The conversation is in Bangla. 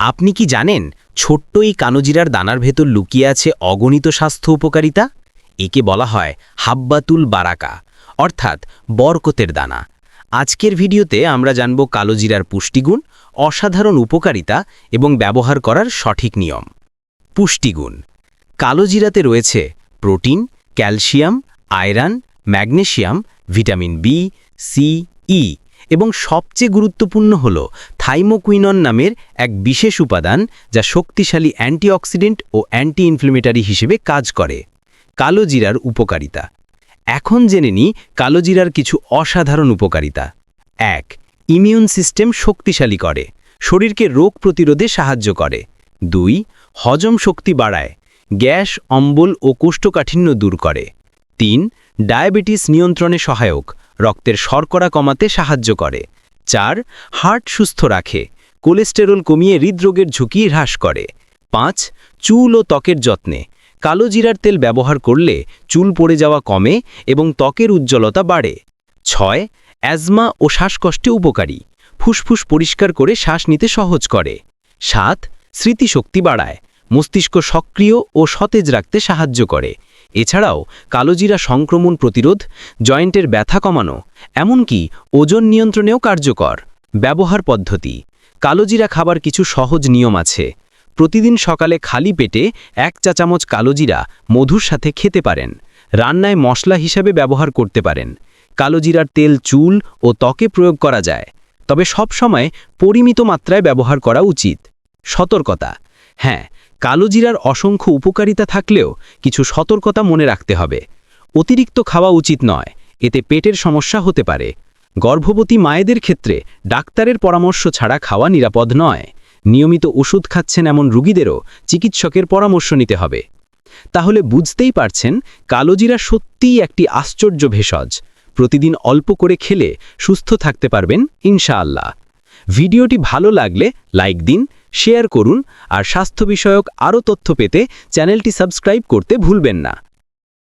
আপনি কি জানেন ছোট্ট এই কানোজিরার দানার ভেতর লুকিয়ে আছে অগণিত স্বাস্থ্য উপকারিতা? একে বলা হয় হাব্বাতুল বারাকা, অর্থাৎ বরকতের দানা। আজকের ভিডিওতে আমরা জানব কালোজিরার পুষ্টিগুণ, অসাধারণ উপকারিতা এবং ব্যবহার করার সঠিক নিয়ম। পুষ্টিগুণ। কালোজিরাতে রয়েছে protein, calcium, iron magnesium vitamin B, C, E. এবং সবচেয়ে গুরুত্বপূর্ণ হল থাইমোকুইনন নামের এক বিশেষ উপাদান যা শক্তিশালী অ্যান্টিঅক্সিডেন্ট ও অ্যান্টি ইনফ্লেমেটারি হিসেবে কাজ করে কালোজিরার উপকারিতা। এখন জেনে নিই কালোজিরার কিছু অসাধারণ উপকারিতা। এক, ইমিউন সিস্টেম শক্তিশালী করে, শরীরকে রোগ প্রতিরোধে সাহায্য করে। দুই, হজম শক্তি বাড়ায়, গ্যাস, অম্বল ও কোষ্ঠকাঠিন্য দূর করে। তিন, ডায়াবেটিস নিয়ন্ত্রণে সহায়ক রক্তের শর্করা কমাতে সাহায্য করে। চার, হার্ট সুস্থ রাখে। কোলেস্টেরল কমিয়ে হৃদরোগের ঝুঁকি হ্রাস করে। পাঁচ, চুল ও ত্বকের যত্নে। কালো জিরার তেল ব্যবহার করলে চুল পড়ে যাওয়া কমে এবং ত্বকের উজ্জ্বলতা বাড়ে। ছয়, অ্যাজমা ও শ্বাসকষ্টে উপকারী। ফুসফুস পরিষ্কার করে শ্বাস নিতে সহজ করে। সাত, স্মৃতিশক্তি বাড়ায়। মস্তিষ্ক সক্রিয় ও সতেজ রাখতে সাহায্য করে। এছাড়াও, কালোজিরা সংক্রমণ প্রতিরোধ, জয়েন্টের ব্যথা কমানো, এমনকি ওজন নিয়ন্ত্রণেও কার্যকর। ব্যবহার পদ্ধতি। কালোজিরা খাবার কিছু সহজ নিয়ম আছে। প্রতিদিন সকালে খালি পেটে এক চা চামচ কালোজিরা মধুর সাথে খেতে পারেন। রান্নায় মশলা হিসাবে ব্যবহার করতে পারেন। কালোজিরার তেল, চুল ও ত্বকে প্রয়োগ করা যায়। তবে সব সময় পরিমিত মাত্রায় ব্যবহার করা উচিত। সতর্কতা। হ্যাঁ কালোজিরার অসংখ্য উপকারিতা থাকলেও কিছু সতর্কতা মনে রাখতে হবে। অতিরিক্ত খাওয়া উচিত নয়, এতে পেটের সমস্যা হতে পারে। গর্ভবতী মায়েদের ক্ষেত্রে ডাক্তারের পরামর্শ ছাড়া খাওয়া নিরাপদ নয়। নিয়মিত ওষুধ খাচ্ছেন এমন রুগীদেরও চিকিৎসকের পরামর্শ নিতে হবে। তাহলে বুঝতেই পারছেন কালোজিরা সত্যিই একটি আশ্চর্য ভেষজ। প্রতিদিন অল্প করে খেলে সুস্থ থাকতে পারবেন, ইনশাআল্লাহ। ভিডিওটি ভালো লাগলে লাইক দিন শেয়ার করুন আর স্বাস্থ্য বিষয়ক আরও তথ্য পেতে চ্যানেলটি সাবস্ক্রাইব করতে ভুলবেন না।